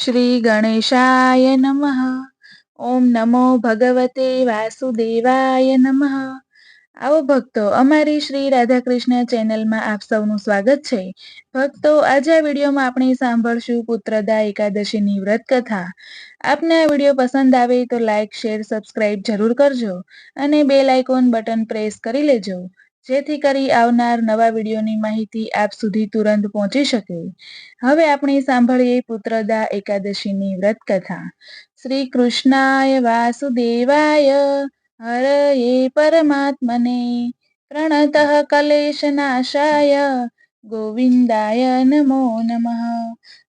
શ્રી ગણેશાય નમઃ ઓમ નમો ભગવતે વાસુદેવાય નમઃ આવો ભક્તો, અમારી શ્રી રાધાકૃષ્ણ ચેનલમાં આપ સૌનું સ્વાગત છે. ભક્તો, આજે આ વિડીયોમાં આપણે સાંભળશું પુત્રદા એકાદશીની વ્રત કથા આપને આ વીડિયો પસંદ આવે તો લાઇક શેર, સબસ્ક્રાઇબ જરૂર કરજો અને બે લાઇકોન બટન પ્રેસ કરી લેજો. જેથી કરી આવનાર નવા વિડીયોની માહિતી આપ સુધી તુરંત પહોંચી શકે. હવે આપણે સાંભળીએ પુત્રદા એકાદશીની વ્રત કથા શ્રી કૃષ્ણાય વાસુદેવાય, હરયે પરમાત્મને. પ્રણત કલેશનાશાય ગોવિંદાય નમો નમઃ.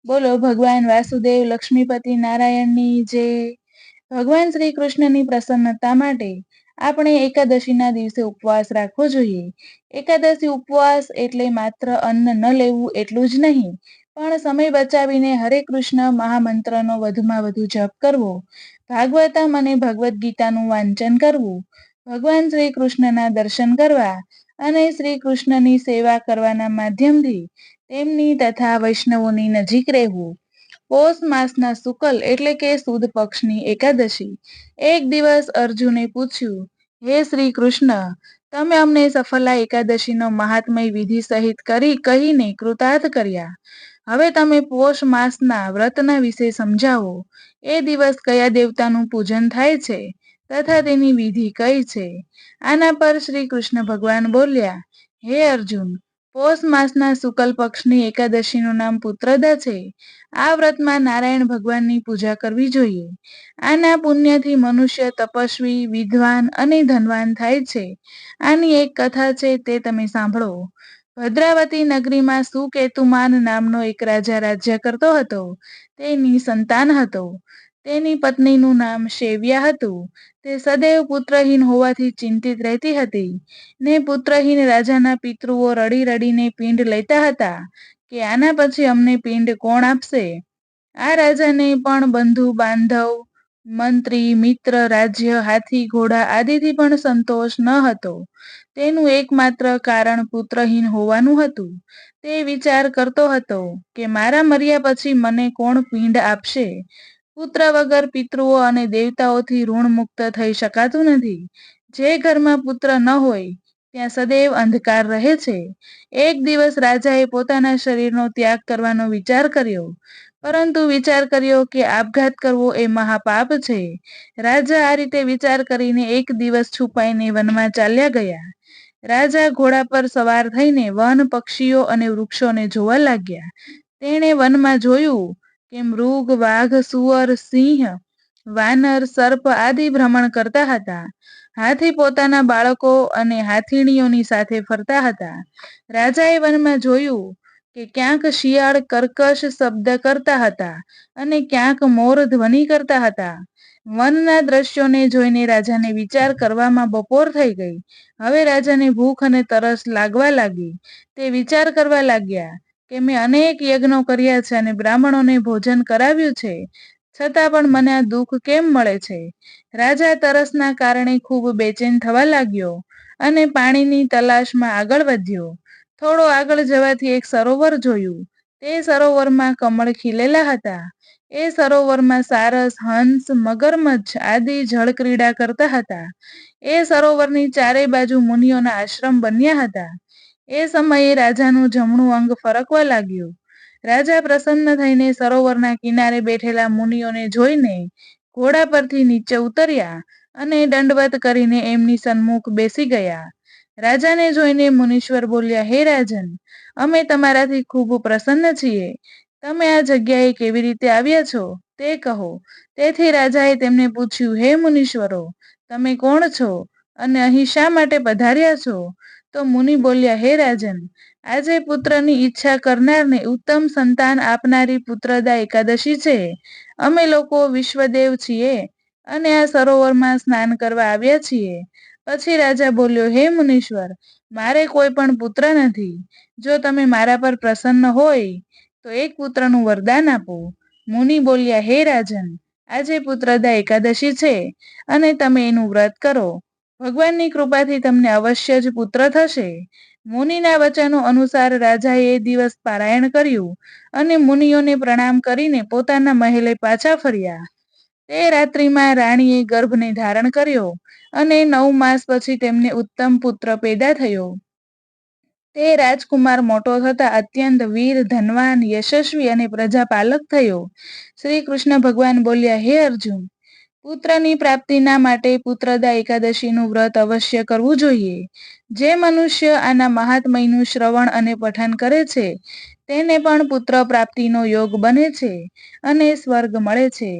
બોલો ભગવાન વાસુદેવ લક્ષ્મીપતિ નારાયણની જે ભગવાન શ્રી કૃષ્ણની પ્રસન્નતા માટે આપણે એકાદશીના દિવસે ઉપવાસ રાખવો જોઈએ. એકાદશી ઉપવાસ એટલે માત્ર અન્ન ન લેવું એટલું જ નહીં, પણ સમય બચાવીને હરે કૃષ્ણ મહામંત્રનો વધુમાં વધુ જપ કરવો, ભાગવતમ અને ભગવદ્ ગીતાનું વાંચન કરવું, ભગવાન શ્રી કૃષ્ણના દર્શન કરવા અને શ્રી કૃષ્ણની સેવા કરવાના માધ્યમથી તેમની તથા વૈષ્ણવોની નજીક રહેવું. પોષ માસના શુકલ એટલે કે સુદ પક્ષની એકાદશી. એક દિવસ અર્જુને પૂછ્યું, હે શ્રી કૃષ્ણ, તમે અમને સફલા એકાદશીનો મહાત્મય વિધિ સહિત કરી કહીને કૃતાર્થ કર્યા. હવે તમે પોષ માસના વ્રતના વિશે સમજાવો. એ દિવસ કયા દેવતાનું પૂજન થાય છે? તથા તેની વિધિ કઈ છે? આના પર શ્રી કૃષ્ણ ભગવાન બોલ્યા, હે અર્જુન પોષ માસના શુકલ પક્ષની એકાદશીનું નામ પુત્રદા છે. આ વ્રતમાં નારાયણ ભગવાનની પૂજા કરવી જોઈએ. આના પુણ્યથી મનુષ્ય તપસ્વી, વિદ્વાન અને ધનવાન થાય છે. આની એક કથા છે તે તમે સાંભળો. ભદ્રાવતી નગરીમાં સુકેતુમાન નામનો એક રાજા રાજ્ય કરતો હતો. તેની સંતાન હતો. તેની પત્નીનું નામ શેવ્યા હતું. તે સદૈવ પુત્રહીન હોવાથી ચિંતિત રહેતી હતી. ને પુત્રહીન રાજાના પિતૃઓ રડી રડીને પિંડ લેતા હતા કે આના પછી અમને પિંડ કોણ આપશે? આ રાજાને પણ બંધુ, બાંધવ, મંત્રી, મિત્ર, રાજ્ય, હાથી, ઘોડા આદિથી પણ સંતોષ ન હતો. તેનું એકમાત્ર કારણ પુત્રહીન હોવાનું હતું. તે વિચાર કરતો હતો કે મારા મર્યા પછી મને કોણ પિંડ આપશે? પુત્ર વગર પિતૃઓ અને દેવતાઓથી ઋણ મુક્ત થઈ શકાતું નથી. જે ઘરમાં પુત્ર ન હોય, ત્યાં સદૈવ અંધકાર રહે છે. એક દિવસ રાજાએ પોતાના શરીરનો ત્યાગ કરવાનો વિચાર કર્યો. પરંતુ વિચાર કર્યો કે આપઘાત કરવો એ મહાપાપ છે. રાજા આ રીતે વિચાર કરીને એક દિવસ છુપાઈને વનમાં ચાલ્યા ગયા. રાજા ઘોડા પર સવાર થઈને વન પક્ષીઓ અને વૃક્ષોને જોવા લાગ્યા. તેણે વનમાં જોયું કે મૃગ વાઘ, સુવર, સિંહ, વાનર, સર્પ આદિ ભ્રમણ કરતા હતા. હાથી પોતાના બાળકો અને હાથીણીઓની સાથે ફરતા હતા. રાજાએ વનમાં જોયું કે ક્યાંક શિયાળ કર્કશ શબ્દ કરતા હતા અને ક્યાંક મોર ધ્વનિ કરતા હતા. વનના દ્રશ્યોને જોઈને રાજાને વિચાર કરવામાં બપોર થઈ ગઈ. હવે રાજાને ભૂખ અને તરસ લાગવા લાગી. તે વિચાર કરવા લાગ્યા કે મેં અનેક યજ્ઞો કર્યા છે અને બ્રાહ્મણોને ભોજન કરાવ્યું છે. છતાં પણ મને આ દુઃખ કેમ મળે છે? રાજા તરસના કારણે ખૂબ બેચેન થવા લાગ્યો અને પાણીની તલાશમાં આગળ વધ્યો. થોડો આગળ જવાથી એક સરોવર જોયું. તે સરોવરમાં કમળ ખીલેલા હતા. એ સરોવરમાં સારસ, હંસ, મગરમચ્છ આદિ જળક્રીડા કરતા હતા. એ સરોવરની ચારે બાજુ મુનિઓના આશ્રમ બન્યા હતા. એ સમયે રાજાનું જમણું અંગ ફરકવા લાગ્યું. રાજા પ્રસન્ન થઈને સરોવરના કિનારે બેઠેલા મુનિઓને જોઈને ઘોડા પરથી નીચે ઉતર્યા અને દંડવત કરીને એમની સન્મુખ બેસી ગયા. રાજાને જોઈને મુનીશ્વર બોલ્યા, હે રાજન, અમે તમારાથી ખૂબ પ્રસન્ન છીએ. તમે આ જગ્યાએ કેવી રીતે આવ્યા છો? તે કહો. તેથી રાજાએ તેમને પૂછ્યું, હે મુનીશ્વરો, તમે કોણ છો અને અહીં શા માટે પધાર્યા છો? તો મુનિ બોલ્યા, હે રાજન, આજે પુત્રની ઈચ્છા કરનારને ઉત્તમ સંતાન આપનારી પુત્રદા એકાદશી છે. અમે લોકો વિશ્વદેવ છીએ અને આ સરોવરમાં સ્નાન કરવા આવ્યા છીએ. પછી રાજા બોલ્યો, હે મુનીશ્વર, મારે કોઈ પણ પુત્ર નથી. જો તમે મારા પર પ્રસન્ન હોય, તો એક પુત્રનું વરદાન આપો. મુનિ બોલ્યા, હે રાજન, આજે પુત્રદા એકાદશી છે અને તમે એનું વ્રત કરો. ભગવાનની કૃપાથી તમને અવશ્ય જ પુત્ર થશે. મુનિના વચનો અનુસાર રાજાએ દિવસ પારાયણ કર્યું અને મુનિઓને પ્રણામ કરીને પોતાના મહેલે પાછા ફર્યા. તે રાત્રિમાં રાણીએ ગર્ભને ધારણ કર્યો અને નવ માસ પછી તેમને ઉત્તમ પુત્ર પેદા થયો. તે રાજકુમાર મોટો થતા અત્યંત વીર, ધનવાન, યશસ્વી અને પ્રજાપાલક થયો. શ્રી કૃષ્ણ ભગવાન બોલ્યા, હે અર્જુન પુત્રની પ્રાપ્તિના માટે પુત્રદા એકાદશીનું વ્રત અવશ્ય કરવું જોઈએ. જે મનુષ્ય આના મહાત્મયનું શ્રવણ અને પઠન કરે છે, તેને પણ પુત્ર પ્રાપ્તિનો યોગ બને છે અને સ્વર્ગ મળે છે.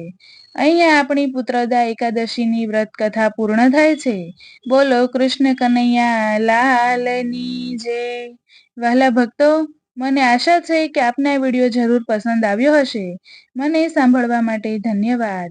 અહીંયા આપણી પુત્રદા એકાદશીની વ્રત કથા પૂર્ણ થાય છે. બોલો, કૃષ્ણ કનૈયા, લાલની જય. વહેલા ભક્તો, મને આશા છે કે આપને વીડિયો જરૂર પસંદ આવ્યો હશે. મને સાંભળવા માટે ધન્યવાદ.